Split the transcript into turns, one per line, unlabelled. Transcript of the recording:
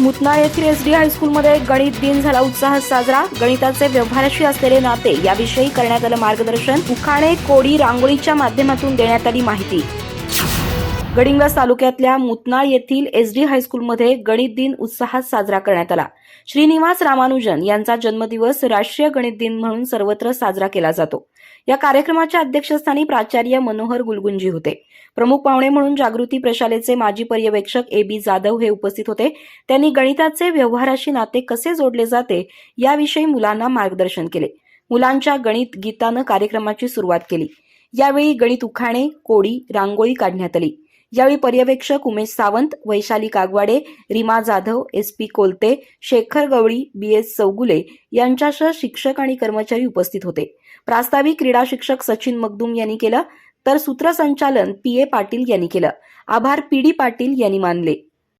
मुतनाळ येथील S D हायस्कूलमध्ये गणित दिन झाला उत्साहात साजरा. गणिताचे व्यवहाराशी असलेले नाते याविषयी करण्यात आलं मार्गदर्शन. उखाणे कोडी रांगोळीच्या माध्यमातून देण्यात आली माहिती. गडिंग्लज तालुक्यातल्या मुतनाळ येथील एस डी हायस्कूलमध्ये गणित दिन उत्साहात साजरा करण्यात आला. श्रीनिवास रामानुजन यांचा जन्मदिवस राष्ट्रीय गणित दिन म्हणून सर्वत्र साजरा केला जातो. या कार्यक्रमाच्या अध्यक्षस्थानी प्राचार्य मनोहर गुलगुंजी होते. प्रमुख पाहुणे म्हणून जागृती प्रशालेचे माजी पर्यवेक्षक ए बी जाधव हे उपस्थित होते. त्यांनी गणिताचे व्यवहाराशी नाते कसे जोडले जाते याविषयी मुलांना मार्गदर्शन केले. मुलांच्या गणित गीतानं कार्यक्रमाची सुरुवात केली. यावेळी गणित उखाणे कोडी रांगोळी काढण्यात आली. यावेळी पर्यवेक्षक Umesh Sawant Vaishali Kagwade Reema Jadhav S P Kolte Shekhar Gawali B S Chougule यांच्यासह शिक्षक आणि कर्मचारी उपस्थित होते. प्रास्ताविक क्रीडा शिक्षक सचिन मगदूम यांनी केलं तर सूत्रसंचालन पी ए पाटील यांनी केलं. आभार पी डी पाटील यांनी मानले.